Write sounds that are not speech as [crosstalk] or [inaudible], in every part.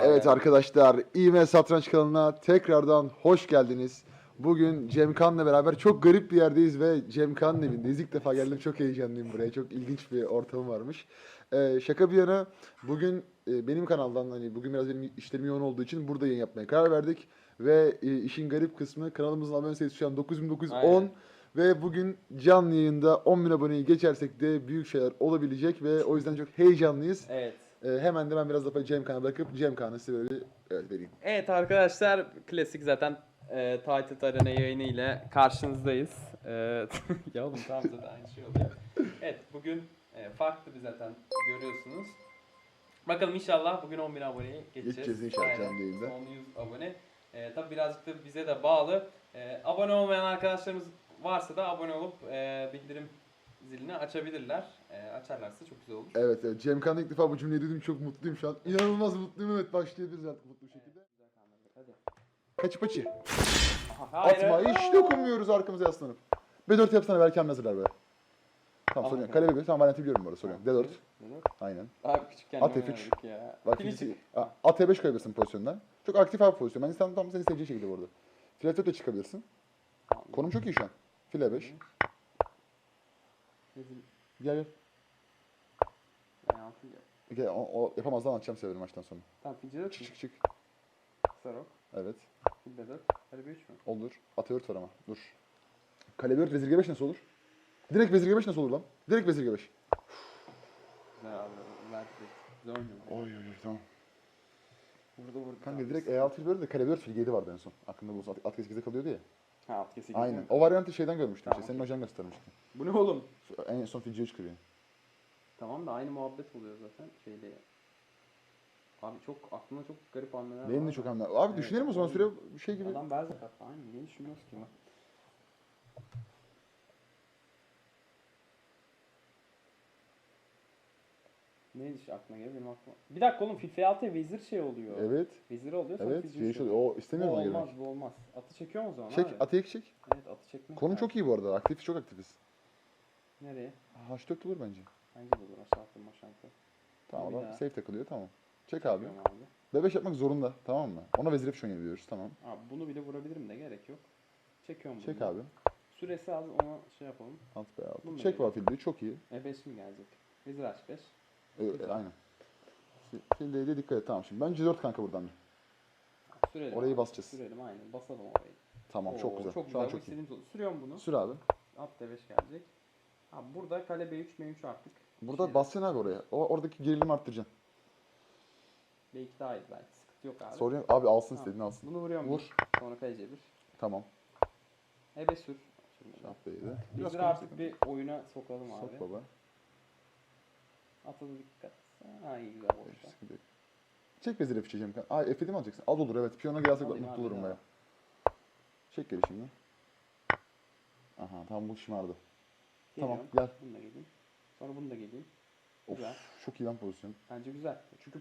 Evet arkadaşlar, İme Satranç kanalına tekrardan hoş geldiniz. Bugün Cemkan'la beraber çok garip bir yerdeyiz ve Cemkan'ın evindeyiz. İlk defa geldim, çok heyecanlıyım buraya. Çok ilginç bir ortam varmış. Ee, şaka bir yana, bugün e, benim kanaldan, hani bugün biraz benim işlerim yoğun olduğu için burada yayın yapmaya karar verdik. Ve e, işin garip kısmı, kanalımızın abone sayısı şu an 9910. Aynen. Ve bugün canlı yayında 10.000 aboneyi geçersek de büyük şeyler olabilecek ve o yüzden çok heyecanlıyız. Evet. Ee, hemen de ben biraz lafı Cemkan'a bırakıp Cemkan'a size böyle bir evet, vereyim. Evet arkadaşlar klasik zaten e, Titan Arena yayını ile karşınızdayız. E, [laughs] ya oğlum tamam zaten aynı şey oluyor. Evet bugün e, farklı bir zaten görüyorsunuz. Bakalım inşallah bugün 10.000 aboneye geçeceğiz. Geçeceğiz inşallah Aynen. canlı yayında. Son 100 abone. E, tabi birazcık da bize de bağlı. E, abone olmayan arkadaşlarımız varsa da abone olup e, bildirim zilini açabilirler. E, açarlarsa çok güzel olur. Evet, evet. Cemkan'la ilk defa bu cümleyi duydum. Çok mutluyum şu an. İnanılmaz mutluyum. Evet başlayabiliriz artık mutlu bir şekilde. Hadi. Kaçı paçı. Aha, hayır. Atma. Hiç dokunmuyoruz arkamıza yaslanıp. B4 yapsana belki hazırlar böyle. Tamam soruyorum. Kale B1. Tamam variantı biliyorum bu arada soruyorum. D4. Aynen. Abi küçükken At ne F3. oynardık ya. Bak Fili ikincisi- çık. A- At E5 koyabilirsin pozisyondan. Çok aktif abi pozisyon. Ben tam, tam seni seveceği şekilde arada. File F4 de çıkabilirsin. Konum çok iyi şu an. File 5. Gel gel. Yani altı gel. Gel, o, o yapamazdan atacağım size maçtan sonra. Tamam finci dört Çık mü? çık çık. Sarok. Evet. Fil B4. Hadi bir üç mü? Olur. At E4 var ama. Dur. Kale 4 vezir G5 nasıl olur? Direkt vezir G5 nasıl olur lan? Direkt vezir G5. Güzel abi. Ver direkt. Güzel oynuyor. Oy oy oy tamam. Vurdu vurdu. Kanka direkt E6 böyle de kale 4 fil 7 vardı en son. Aklında bulunsun. At, at 8'de kalıyordu ya. Ha alt Aynen. O varyantı şeyden görmüştüm Tamam, işte. Senin hocan göstermişti. Bu ne oğlum? En son fil C3 kırıyor. Tamam da aynı muhabbet oluyor zaten şeyle. Abi çok aklımda çok garip hamleler Benim de çok hamle. Abi Evet, düşünelim o zaman süre bir şey gibi. Adam Berzak attı aynen. Niye düşünmüyoruz ki Neydi işte aklına geliyor benim aklıma. Bir dakika oğlum Fil F6'ya vezir şey oluyor. Evet. Vezir oluyor sonra Evet. fil C3 C3 oluyor. O istemiyorum Bu ona olmaz girmek. bu olmaz. Atı çekiyor mu o zaman Çek. abi? Atı ek çek. Evet atı çekmek Konum lazım. çok iyi bu arada. Aktif çok aktifiz. Nereye? H4 olur bence. Bence de olur aşağı attım aşağı attım. Tamam Bir adam daha. safe takılıyor tamam. Çek abi. Çekiyorum abi. B5 yapmak zorunda tamam mı? Ona vezir F3 oynayabiliyoruz tamam. Abi bunu bile vurabilirim de gerek yok. Çekiyorum bunu. Çek abi. Süresi az ona şey yapalım. At B6. Bunu Çek var fildi çok iyi. E5 mi gelecek? Vezir H5. Evet, Güzel. aynen. Filde'ye de dikkat et tamam şimdi. Ben C4 kanka buradan. Sürelim. Orayı abi, basacağız. Sürelim aynen. Basalım orayı. Tamam çok Oo, güzel. Çok Şu güzel. an bu çok iyi. Sürüyorum bunu. Sür abi. At D5 gelecek. Abi burada kale B3 M3 artık. Burada Şey- basacaksın abi oraya. O, oradaki gerilimi arttıracaksın. B2 daha iyi belki. Sıkıntı yok abi. Soruyorum abi alsın Tamam. istediğini alsın. Bunu vuruyorum. Vur. bir. Sonra kale C1. Tamam. E5 sür. Şah B'yi de. Biraz artık bir oyuna sokalım abi. Sok baba. Ata da dikkat. Ha iyi güzel yok. Çek vezir F3 çekeceğim. Aa F7 mi alacaksın? Az olur evet. Piyona gelsek Alayım mutlu abi, olurum ya. baya. Çek geri şimdi. Aha tam bu şımardı. Tamam Geliyorum. gel. Bunu da geleyim. Sonra bunu da geleyim. Of Güzel. çok iyi lan pozisyon. Bence güzel. Çünkü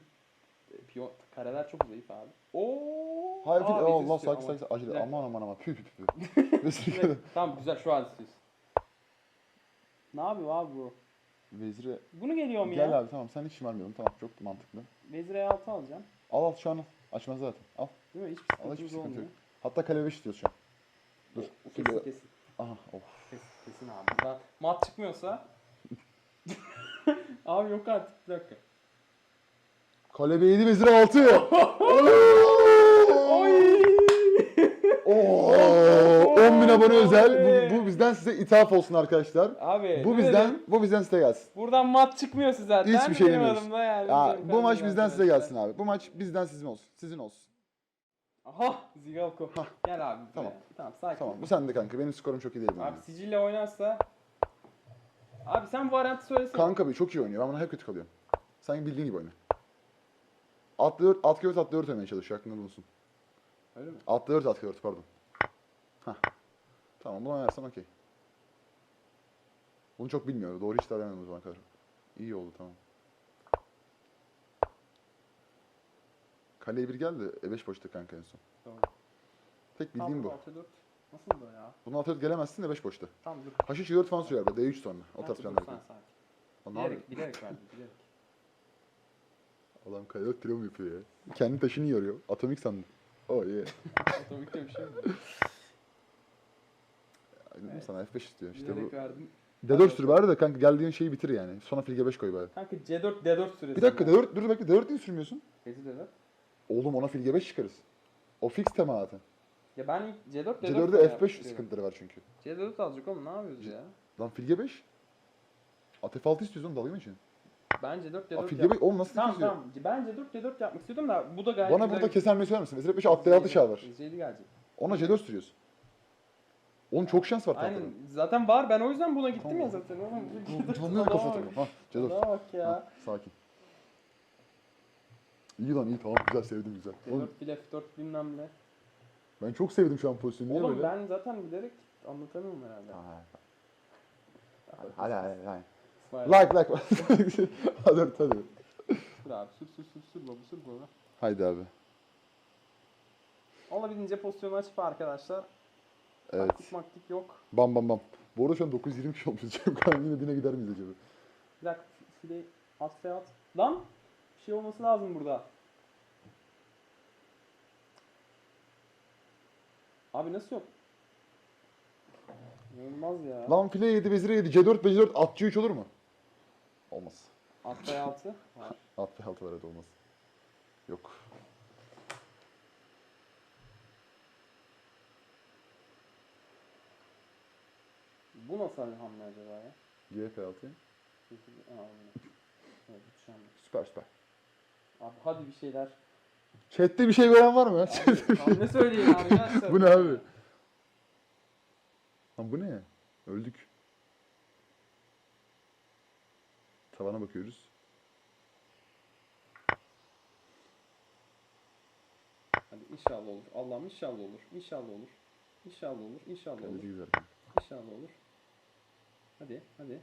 e, piyon kareler çok zayıf abi. Oo! Hayır fil. Aa, Allah sakin sakin. Acele. Aman aman aman. Pü pü pü. [laughs] Dakika. tamam güzel şu an istiyorsun. Ne yapıyor abi bu? Vezire Bunu geliyorum Gel ya. abi tamam sen hiç şımarmayalım tamam çok mantıklı. Vezir E6 alacağım. Al al şu an al. Açmaz zaten. Al. Değil mi? Hiçbir Al hiçbir sıkıntımız sıkıntı olmuyor. yok. Hatta kale 5 istiyoruz şu an. Dur. O Fili- Kesin kesin. Aha of. Kesin, kesin abi. Buradan mat çıkmıyorsa. [laughs] abi yok artık bir dakika. Kale B7 vezir 6. Oy! Oo, 10 bin abone özel. be. Bu, bu bizden size ithaf olsun arkadaşlar. Abi Bu ne bizden, dedim? bu bizden size gelsin. Buradan mat çıkmıyorsa zaten. Hiçbir şey benim demiyoruz. Yani. Aa, bu maç bizden size gelsin abi. Bu maç bizden sizin olsun. Sizin olsun. Aha Zigalko. Gel abi. buraya. Tamam. Tamam sakin. Tamam bu sende kanka. Benim skorum çok iyi değil. Abi benim. sicille oynarsa. Abi sen bu variantı söylesene. Kanka bir çok iyi oynuyor. Ben buna hep kötü kalıyorum. Sen bildiğin gibi oyna. Atlı 4, at 4, atlı 4 oynamaya çalışıyor. Aklında bulunsun. Öyle mi? Atlı 4, atlı 4 pardon. Hah. Tamam bunu oynarsan okey. Bunu çok bilmiyor. Doğru hiç davranmadım o zaman kadar. İyi oldu tamam. Kaleye bir geldi. E5 boşta kanka en son. Tamam. Tek bildiğim bu. Artı dört. Nasıl da ya? Bunu atı 4 gelemezsin de 5 boşta. Tamam dur. H3 4 falan sürer be. D3 sonra. O tarz planlar sen sakin. O ne yapıyor? Bilerek, bilerek [laughs] verdim bilerek. Adam kale 4 kilo mu yapıyor ya? Kendi taşını yoruyor. Atomik sandım. Oh yeah. [laughs] Otomikte bir şey mi? Dedim Evet. sana F5 istiyor. İşte Bilerek bu. verdim. D4 sür bari de kanka geldiğin şeyi bitir yani. Sonra filge 5 koy bari. Kanka C4 D4 süresi. Bir dakika ya. D4 dur bekle D4 niye sürmüyorsun? Bezi D4. Oğlum ona filge 5 çıkarız. O fix tema zaten. Ya ben ilk C4 D4 C4'de yapmak F5 istiyorum. sıkıntıları var çünkü. C4 alacak oğlum ne yapıyoruz ya? Lan filge 5. At F6 istiyorsun dalga mı için? Ben C4 Aa, D4 filge yap- 5 oğlum nasıl Tamam kesiyor? tamam. Ben C4 D4 yapmak istiyordum da bu da gayet Bana güzel burada bir- kesermeyi söyler misin? Mesela 5 at D6 şah var. İzleyeli gelecek. Ona C4 sürüyorsun. Oğlum çok şans var Aynen. tahtada. Zaten var. Ben o yüzden buna gittim Tamam. ya zaten. Oğlum bu C4 Canlı kafa atıyorum. Ha C4. Adama bak ya. Ha, sakin. İyi lan iyi tamam güzel sevdim güzel. Oğlum, C4 fil F4 bilmem ne. ben çok sevdim şu an pozisyonu. Niye Oğlum böyle? ben zaten bilerek anlatamıyorum herhalde. Ha, Hadi hadi hadi. hadi. İsmail, Like like. [laughs] hadi hadi hadi. Sür abi sür sür sür sür baba sür baba. Haydi abi. Olabildiğince pozisyonu açıp arkadaşlar. Evet. Taktik maktik yok. Bam bam bam. Bu arada şu an 920 kişi olmuş. [laughs] Cem Kaan yine dine gider miyiz acaba? Bir dakika file at fe at. Lan bir şey olması lazım burada. Abi nasıl yok? İnanılmaz ya. Lan file 7, vezire 7, C4, B4, at C3 olur mu? Olmaz. At fe altı. Var. [laughs] At B6 var evet olmaz. Yok. Bu nasıl bir hamle acaba ya? G F6. Aa, bu- Evet, bu hamle. Süper süper. Abi hadi bir şeyler. Chat'te bir şey gören var mı? Abi, hamle söyleyin abi gerçekten. [laughs] bu ne abi? Lan bu ne? Öldük. Tavana bakıyoruz. Hadi inşallah olur. Allah'ım inşallah olur. İnşallah olur. İnşallah olur. İnşallah olur. Kalesi güzel. İnşallah olur. Hadi hadi.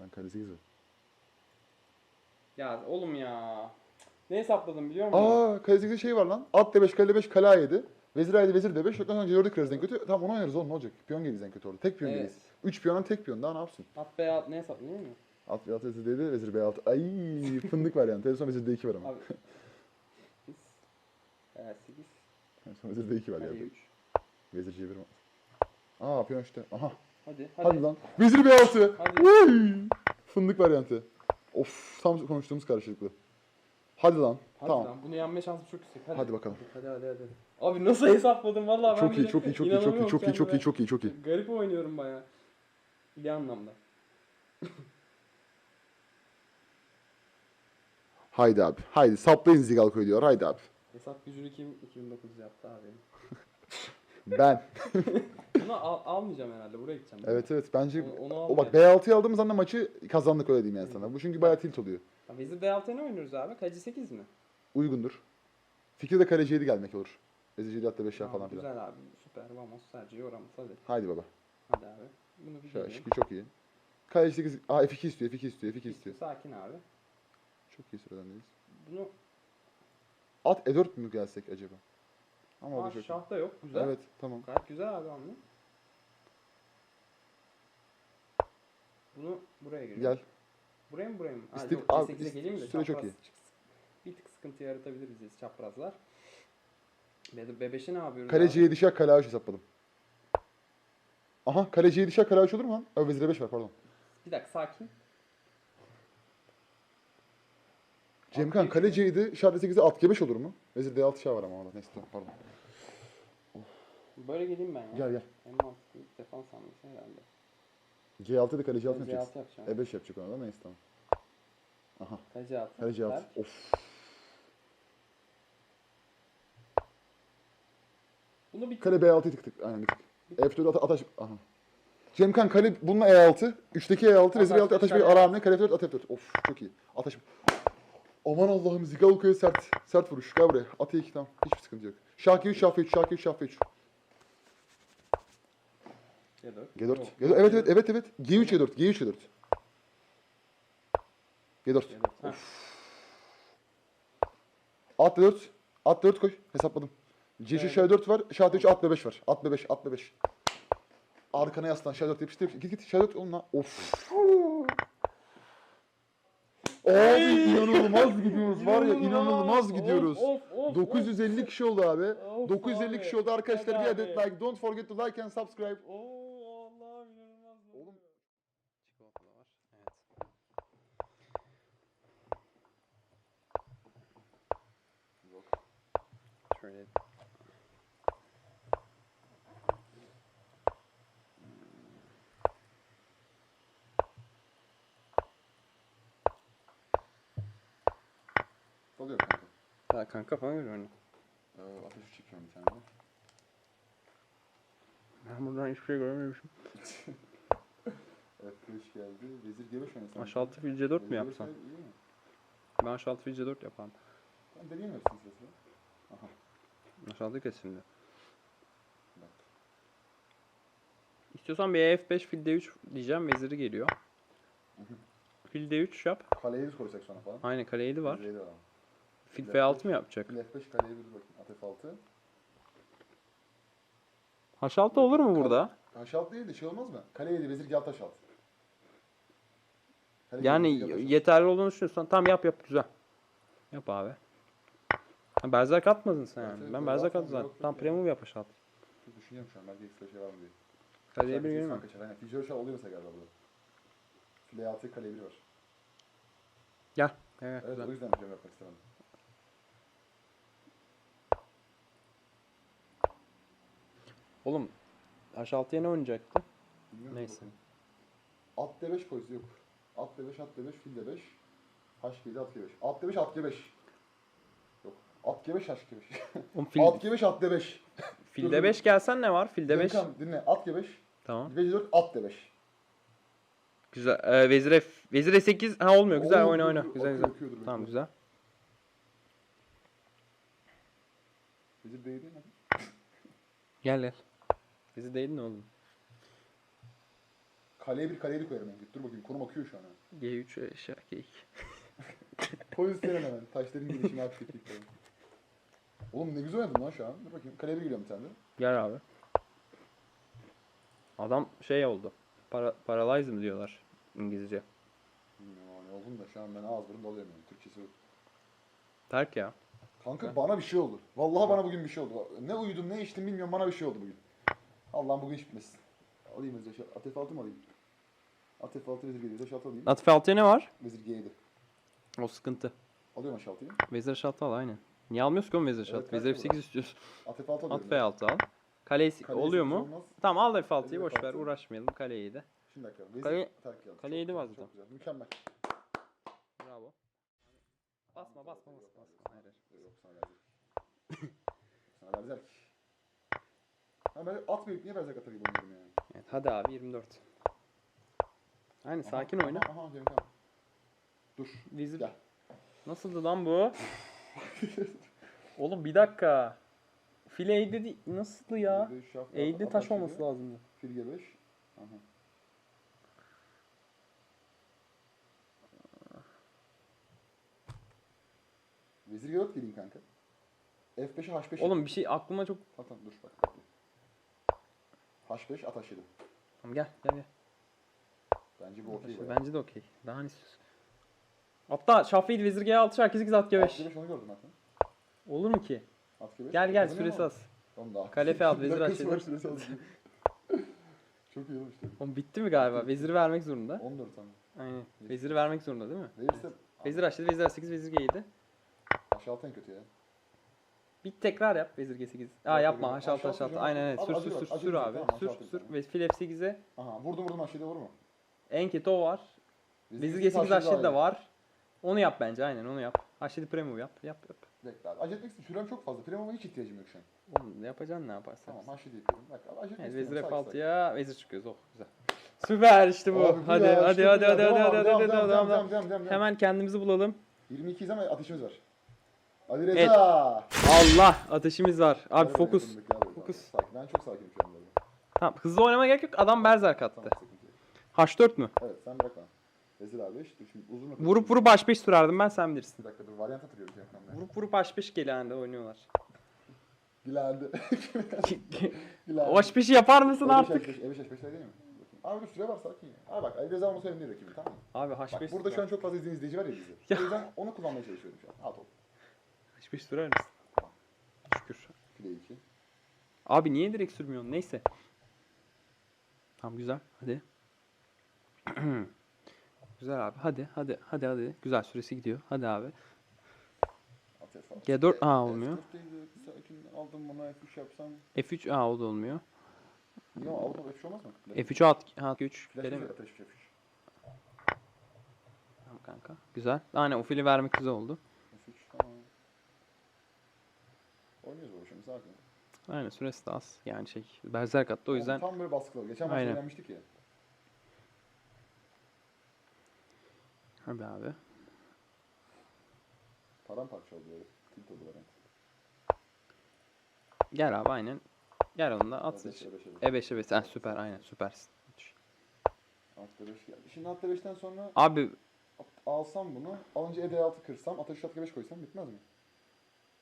Lan kalesi güzel. Ya oğlum ya. Ne hesapladım biliyor musun? Aa kalesi şey var lan. At D5, kale 5, kale A7. Vezir A7, vezir D5. Yok lan C4'ü kırarız en kötü. Tamam onu oynarız oğlum ne olacak? Piyon geliriz en kötü orada. Tek piyon Evet. geliriz. 3 piyondan tek piyon daha ne yapsın? At be at ne hesapladın mı? At B6 vezir D7, vezir B6. Ay fındık var yani. Telefon vezir D2 var ama. Abi. 8. Evet 8. Telefon vezir D2 var yani. 3. Vezir C1 mi? Aa piyon işte. Aha. Hadi hadi. Hadi, lan. Vezir B6. Hadi. Uy! Fındık varyantı. Of tam konuştuğumuz karşılıklı. Hadi lan. Hadi tamam. lan bunu yenme şansım çok yüksek. Hadi. Hadi bakalım. Hadi hadi hadi. Abi nasıl hesapladım vallahi ben Çok iyi, bile çok iyi, çok iyi, çok iyi, inanamıyorum çok iyi, çok iyi, kendime. çok iyi, çok iyi. Garip oynuyorum baya. İyi anlamda. Haydi abi. Haydi saplayın Zigalko'yu diyor. Haydi abi. Hesap gücünü kim 2009 yaptı abi? [laughs] Ben. [laughs] Bunu al, almayacağım herhalde buraya gideceğim. evet evet bence Onu, onu o bak almayacağım. B6'yı aldığımız anda maçı kazandık öyle diyeyim yani sana. Bu çünkü bayağı tilt oluyor. Ya Vezir D6'ya ne oynuyoruz abi? Kaleci 8 mi? Uygundur. Fikri de kaleciye de gelmek olur. Vezir hatta 5 Tamam, falan filan. Güzel abi. Süper. Vamos. Sergio Ramos. Hadi. Haydi baba. Hadi abi. Bunu bir Şöyle şıkkı çok iyi. Kaleci 8. Aa F2 istiyor, F2 istiyor, F2 istiyor. Sakin abi. Çok iyi sıradandeyiz. Bunu At E4 mü gelsek acaba? Ama o da Aa, çok iyi. şah da yok. Güzel. Evet tamam. Gayet güzel abi hamle. Bunu buraya giriyor. Gel. Buraya mı buraya mı? Ha, İste- yok, abi, C8'e ist- geleyim de süre çok çapraz iyi. çıksın. Bir tık sıkıntı yaratabilir bize çaprazlar. B- B5'e ne yapıyoruz Kaleci abi? 7 şah, kale A3 hesapladım. Aha kaleci 7 şah, kale A3 olur mu lan? Aa, vezir 5 var pardon. Bir dakika sakin. Cemkan At kaleci 7, şah 8'e at G5 olur mu? Vezir D6 şah var ama orada. Neyse pardon. Böyle geleyim ben ya. Gel gel. En mantıklı defans hamlesi herhalde. C6 da kaleci 6 Ben mı yapacaksın? C6 yapacağım. E5 yapacak ona da neyse tamam. Aha Kaleci 6. kaleci 6. Of. Bunu bir Kale B6'yı tık tık. Aynen bir tık. F4 at ataş. Aha. Cemkan kale bununla E6. 3'teki E6. Vezir Ataş E6 ataş bir ara hamle. Kale F4 at F4. Of çok iyi. Ataş. Aman Allah'ım Zigalko'ya sert. Sert vuruş. Gel buraya. At E2 tamam. Hiçbir sıkıntı yok. Şah G3, Şah F3, Şah G3, Şah F3. C4. G4. Yok, G4. Evet evet evet evet. G3 G4. G3 G4. G4. C4. Ha. At D4. At D4 koy. Hesapladım. C3 Evet. Şah 4 var. Şah D3 at B5 var. At B5 at B5. Arkana yaslan. Şah 4 yapıştır. Git git Şah 4 onunla. Of. Abi inanılmaz gidiyoruz var ya inanılmaz Of, gidiyoruz. of, of, 950 kişi oldu abi. Of 950 abi, kişi oldu arkadaşlar. Bir adet like. Don't forget to like and subscribe. Oo Allah'ım inanılmaz. Oğlum. Çikolata da var. Evet. Yok. Şöyle Oluyor kanka. daha kanka falan görüyor musun? Ee, ateş çekiyorum bir tane de. Ben buradan hiçbir şey görmemişim. [laughs] Evet kılıç geldi. Vezir G5 oynasam. Aşağı altı filce 4 mü Vezir yapsam? G5 iyi mi? Ben aşağı altı filce 4 yaparım. Ben deneyeyim hepsini sırasıyla. Aha. Aşağı altı kes şimdi. Bak. İstiyorsan bir E F5 fil D3 diyeceğim. Veziri geliyor. Fil D3 yap. Kaleye koysak sonra falan. Aynen kale 7 var. Vezir de var. Fil F6 mı yapacak? Fil F5 kaleye bir bakayım. At F6. H6 olur mu burada? H6 değil de şey olmaz mı? Kale 7 vezir gel taş alt. Kale yedi, Yani vezir gel taş alt. yeterli olduğunu düşünüyorsan tam yap yap güzel. Yap abi. Ha, Berserk atmadın sen Evet, yani. evet, ben öyle Berserk atmadım, yok, zaten. Tam yok premium yap aşağı. Dur, Düşünüyorum şu an belki ekstra şey var mı diye. Kaleye bir seslen kaçar. Aynen. Fil Joshua oluyor mesela galiba burada. Fil E6 kale 1 var. Gel. Evet, Evet güzel. o yüzden hocam yapmak istemedim. Oğlum H6'ya ne oynayacaktı? Bilmiyorum, Neyse. bakayım. At D5 koysa yok. At D5, at D5, fil D5. H7, at G5. At D5, at G5. Yok. At G5, H G5. Oğlum [laughs] fil, At G5, at D5. filde 5 gelsen ne var? Filde 5. Dinle, dinle. At G5, Tamam. Vezir 4, at D5. Güzel. Ee, vezir F. Vezir E8. Ha olmuyor. Güzel oyna dur, oyna. dur, Güzel güzel. Tamam güzel. Vezir D7 mi? Gel gel. Vezir değil ne oğlum? Kaleye bir kaleye bir koyarım ben. Dur bakayım konum akıyor şu an. ha. G3 eşya G2. Pozisyon [laughs] hemen. Taşların gelişimi aktif falan. Oğlum ne güzel oynadın lan şu an. Dur bakayım. Kaleye bir geliyorum bir tane de. Gel abi. Adam şey oldu. Para, paralyze mı diyorlar İngilizce. Bilmiyorum ne oldum da şu an ben ağız burun dalıyorum yani. Türkçesi yok. Terk ya. Kanka bana bir şey oldu. Vallahi bana bugün bir şey oldu. Ne uyudum ne içtim bilmiyorum bana bir şey oldu bugün. Allah'ım bugün iş bitmesin. Alayım Vezir F6. At F6 mı alayım? At F6 Vezir G7 F6 alayım. At F6'ya ne var? Vezir G7. O sıkıntı. Alıyorum H6'yı. Vezir H6 al aynen. Niye almıyoruz ki oğlum Vezir H6? Evet, Vezir terk F8 istiyoruz. At F6 alıyorum. At ben. F6 al. Kale oluyor mu? olmaz. Tamam al F6'yı Vezir boş ver F6. uğraşmayalım. Kaleyi de. Şimdi dakika. Vezir Kale- terk yazdı. kale Çok yedi güzel, var Çok zaten. güzel. Mükemmel. Bravo. Basma basma basma. basma. Hayır, hayır. Yok sana Berzerk. [laughs] sana Berzerk. Ha ben atmayıp niye Berzerk atar gibi oynuyorum yani. Evet hadi abi 24. Aynen Aha, sakin aha, oyna. Aha Cem Kan. Dur. Vezir. Gel. Nasıldı lan bu? [laughs] Oğlum bir dakika. File eğdi değil. Nasıldı ya? Eğdi at, taş at, olması şimdi. lazımdı. Fil G5. Aha. Vezir G4 geleyim kanka. F5'e H5. Oğlum bir şey aklıma çok... Ha, tamam dur bak. H5 at H7. Tamam gel gel gel. Bence bu okey bayağı. Bence de okey. Daha ne istiyorsun? Hatta Şafii Vezir G6 şarkı 8 at At G5. G5 onu gördüm zaten. Olur mu ki? At G5. Gel gel süresi az. Oğlum daha. Kale F6, Bir vezir dakikası var, H7. süresi az. [laughs] Çok iyi olmuş tabii. Oğlum bitti mi galiba? Veziri vermek zorunda. 14 tane. Aynen. Veziri vermek zorunda değil mi? Verirse Vezir H7, Vezir H8, Vezir G7. H6 en kötü ya. Bir tekrar yap Vezir G8. Aa yapma yok, H6 H6 H6. hocam. Aynen evet. Sür sür sür sür abi. Sür H6 sür. Ve fil F8'e. Aha vurdum vurdum H7 vurur mu? En kötü o var. Vezir G8 H7 daha H7 de iyi. var. Onu yap bence aynen onu yap. H7 Premium yap. Yap yap. Bekle abi. Acele etmek. Sürem çok fazla. Premium'a hiç ihtiyacım yok şu an. Oğlum ne yapacaksın ne yaparsan. Tamam H7 yapıyorum. Bak abi acele etmek vezir Sakin, sakin. F6'ya vezir çıkıyoruz. Oh güzel. Süper işte bu. Abi bu hadi, ya, hadi, işte bu hadi, ya. hadi, hadi, Devam, hadi, hadi, devam, hadi, devam, hadi, devam, devam. devam, devam, devam. Hemen kendimizi bulalım. 22'yiz ama ateşimiz var. Ali Reza. Evet. Allah ateşimiz var. Abi Ver fokus. ya, böyle. Fokus. Sakin. Ben çok sakinim şu an böyle. Tamam hızlı oynama gerek yok. Adam berserk attı. Tamam sıkıntı yok. H4 mü? Evet sen bırak bana. Vezir abi işte şimdi uzun nokta- Vurup vurup H5 sürerdim ben sen bilirsin. Bir dakika dur varyant hatırlıyorum Cemkan'da. Vurup vurup H5 gelende oynuyorlar. Gülendi. [laughs] o Gülendi. H5'i yapar mısın E5, artık? E5, E5, E5 değil mi? Abi dur süre var sakin ya. Abi bak Ali Rıza Musa önünde rakibin tamam mı? Abi Bak H5 burada şu an çok fazla izleyen izleyici var ya bizi. Ya. O yüzden onu kullanmaya çalışıyorum şu an. At ol. H5 sürer misin? Şükür. File 2. Abi niye direkt sürmüyorsun? Neyse. Tamam güzel. Hadi. [clears throat] güzel abi. Hadi hadi hadi hadi. Güzel süresi gidiyor. Hadi abi. At F6. G4 aa olmuyor. F4'teydi. Sakin aldım bunu F3 yapsam. F3 aa o da olmuyor. Niye Avrupa F3 olmaz mı? F3'ü at, at 3 Flash gelemiyor. F3 F3. Tamam kanka. Güzel. Aynen o fili vermek güzel oldu. F3 tamam. Sakin. Aynen süresi de az. Yani şey berserk attı o yüzden. Tam böyle baskılı. Geçen maçta eğlenmiştik ya. Hadi abi. Paramparça oldu böyle. Tilt oldu. Gel abi aynen. Gel onu da at E5, sıç. E5, E5. E5 E5. Ha, süper aynen süpersin. Altta 5 geldi. Şimdi altta 5'ten sonra Abi at- alsam bunu. Alınca ED6 kırsam. Ateş atla 5 koysam bitmez mi?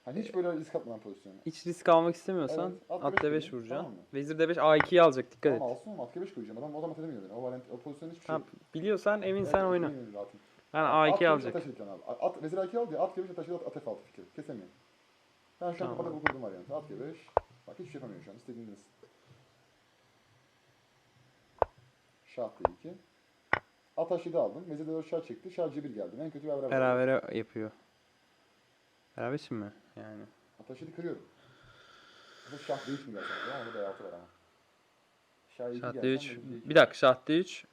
Hani hiç böyle risk atmadan pozisyonu. hiç risk almak istemiyorsan Evet, at at D5 D5 koyayım, vuracaksın. tamam mı? Vezir D5 A2'yi alacak dikkat et. Ama alsın ama at 5 koyacağım. Adam o zaman atedemiyor beni. O, valent, o pozisyonda hiçbir şey yok. biliyorsan emin sen oyna. rahatım. Ben At A2 G5 alacak. Ateş edeceğim abi. At, vezir A2 al diye at G5 ateş at, at F6 fikri. Kesemiyor. Ben şu an Tamam. kafada bu kurdum var yani. At G5. Bak hiçbir şey yapamıyor şu an. İstediğiniz. Şah D2. At H7 aldım. Vezir D4 şah çekti. Şah C1 geldi. En kötü beraber. Berabere yapıyor. Beraber için mi? Yani. At H7 kırıyorum. Bu şah D3 mi gelsem? Ya onu da D6 var ama. Şah E2 Şah gelsem, D3. vezir D2. Bir dakika şah D3.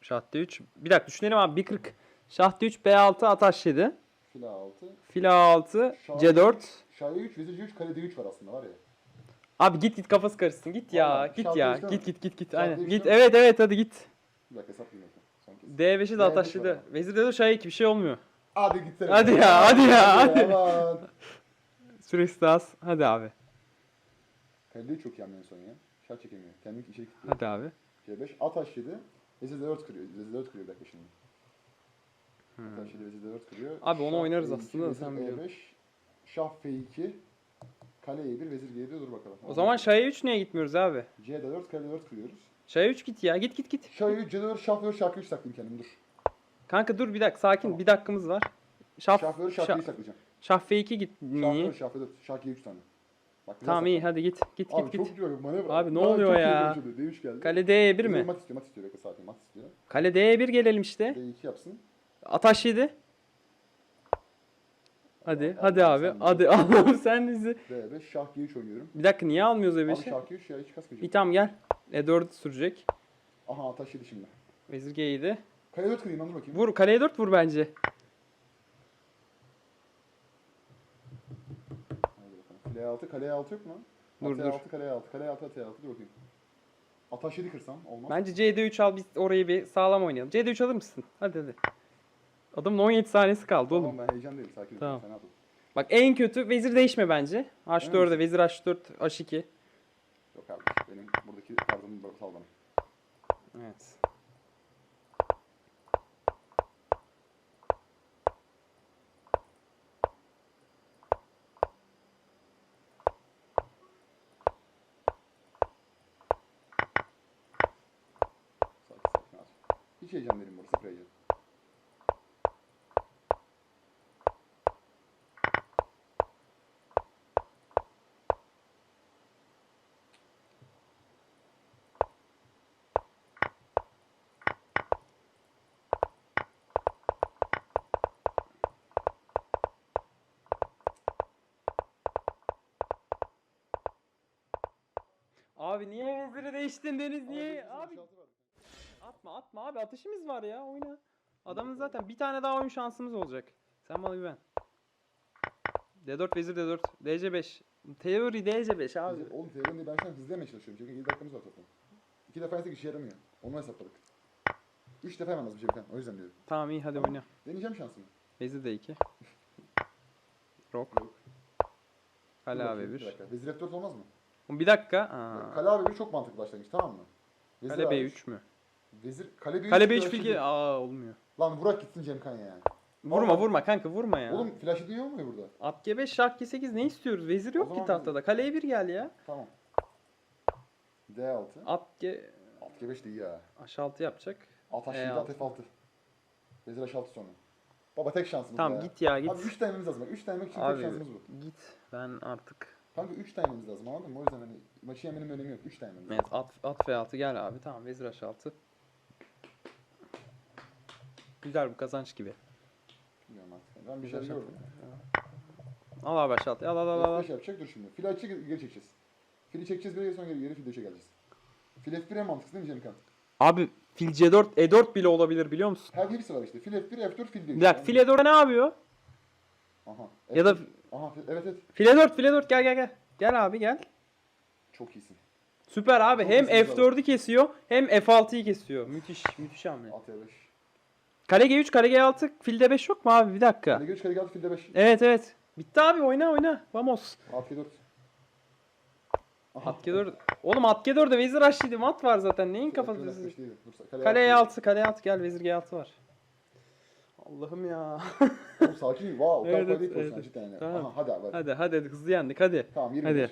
Şah D3. Bir dakika düşünelim abi. 1.40. Şah D3 B6 at H7. Fil A6. Fil A6 Şah C4. Şah E3, vezir C3, kale D3 var aslında var ya. Abi git git kafası karışsın. Git ya. Vallahi, git şah ya. Git git git git. Şah Aynen. Git. Evet evet hadi git. Bir dakika kez. D5'i de D5 at var H7. ama. Vezir D4 şah 2 bir şey olmuyor. Hadi gitsene. Hadi ya, hadi ya, hadi. Aman. Süresi de az. Hadi abi. Kaleyi çok iyi en son ya. Şah çekemiyor. Kendini içeri kilitliyor. Hadi abi. C5. At H7. Vezir D4 kırıyor. Vezir D4 kırıyor bir dakika şimdi. Hmm. At H7 Vezir D4 kırıyor. Abi onu Şah oynarız E2, aslında da vezir sen biliyorsun. E5. Şah F2. Kale E1, vezir G1 dur bakalım. O zaman şah 3 niye gitmiyoruz abi? C D4, kale D4 kırıyoruz. Şah 3 git ya. Git git git. Şah E3, C D4, şah F4, şah K3 saklayayım kendimi dur. Kanka dur bir dakika sakin. Tamam. Bir dakikamız var. Şah F4, şah K3 saklayacağım. şah F2 git. Niye? F4, şah F4, şah G3 tane. Bak, Tamam iyi hadi git. Git Abi git git. çok güzel manevra. Abi ne oluyor çok iyi ya? D3 geldi. Kale D1 Vezir mi? Mat istiyor, mat istiyor. Bekle sakin, mat istiyor. Kale D1 gelelim işte. D2 yapsın. Ataş 7. Hadi hadi abi. sen Hadi [laughs] Allah'ım sen bizi. D5, şah G3 oynuyorum. Bir dakika niye almıyoruz Abi E5'i? şah G3 ya hiç İyi kasmayacağım. tamam gel. E4 sürecek. Aha ataş yedi şimdi. Vezir G7. Kale 4 kırayım lan dur bakayım. Vur kaleye 4 vur bence. Hadi bakalım. Kale 6, kale 6 yok mu? Dur, Dur dur. 6, kale 6, kale 6, ataya 6 dur bakayım. Ataş 7 kırsam olmaz. Bence C3 al biz orayı bir sağlam oynayalım. C3 alır mısın? Hadi hadi. Adamın 17 saniyesi kaldı oğlum. Tamam ben heyecan değilim sakin ol. Tamam. Sen at. Bak en kötü vezir değişme bence. H4'e misin? vezir H4 H2. Yok abi benim buradaki sal bana. Evet. Sakin sakin at. Hiç heyecan burada sıfır heyecan. Abi niye veziri değiştin Deniz niye? Abi. Atma atma abi atışımız var ya oyna. Adamın zaten bir tane daha oyun şansımız olacak. Sen bana güven. D4 vezir D4 DC5. Teori DC5 abi. Oğlum teorimi ben şu an hızlayamaya çalışıyorum çünkü 7 dakikamız var toplam. 2 defa yapsak işe yaramıyor. Onu hesapladık. 3 defa yapmamız bir şey o yüzden diyorum. Tamam iyi hadi Tamam. oyna. Deneyeceğim şansımı. Vezir D2. [laughs] Rock. Kale Dur bakayım, AB1. Bir dakika. Vezir F4 olmaz mı? Bir dakika. Aa. Kale AB1 çok mantıklı başlangıç tamam mı? Vezir Kale A3, B3 mü? Vezir kale B3. Kale B3 flash filki yedi. aa olmuyor. Lan vurak gitsin Cemkan ya. Vurma vurma kanka vurma ya. Oğlum flash ediyor mu burada? At G5 şah G8 ne istiyoruz? Vezir O yok ki zaman tahtada. Kaleye bir gel ya. Tamam. D6. At G At G5 de iyi ya. H6 yapacak. At H7 E6. at F6. Vezir H6 sonra. Baba tek şansımız Tamam ya. git ya git. Abi 3 tane lazım. 3 tane için Abi tek şansımız bu. git. Ben artık Kanka 3 tane lazım anladın mı? O yüzden hani maçı yemenin önemi yok. 3 tane lazım. Evet at, at F6 gel abi. Tamam vezir H6. Güzel bu kazanç gibi. Bilmiyorum artık. Ben bir şey gördüm. Al abi H6. Al al al al. F5 yapacak dur şimdi. Fil açacak geri çekeceğiz. Fili çekeceğiz geri sonra geri geri fil 5'e geleceğiz. Fil F1 en mantıklı değil mi Cemkan? Abi fil C4 E4 bile olabilir biliyor musun? Her hepsi var işte. Fil F1 F4 fil 5. Bir dakika fil E4 ne yapıyor? Aha. Ya da F4. Aha evet evet. fil E4 fil E4 gel gel gel. Gel abi gel. Çok iyisin. Süper abi. Çok Hem iyisiniz F4'ü kesiyor hem F6'yı kesiyor. Müthiş müthiş hamle. At E5. Kale G3 kale G6 filde 5 yok mu abi bir dakika. Kale 3 kale geldi filde 5. Evet evet. Bitti abi oyna oyna. Vamos. At G4. Aha. At G4. Oğlum at G4'de vezir H7 mat var zaten. Neyin kafası? Kale F5 değil. Dur, Kale E6. E6 kale E6 gel vezir G6 var. Allah'ım ya. Oğlum sakin. Wow. O kadar Evet, kolay değil evet, cidden yani. Tamam. Aha hadi abi. hadi. hadi hadi hızlı yendik hadi. Tamam 20. Hadi.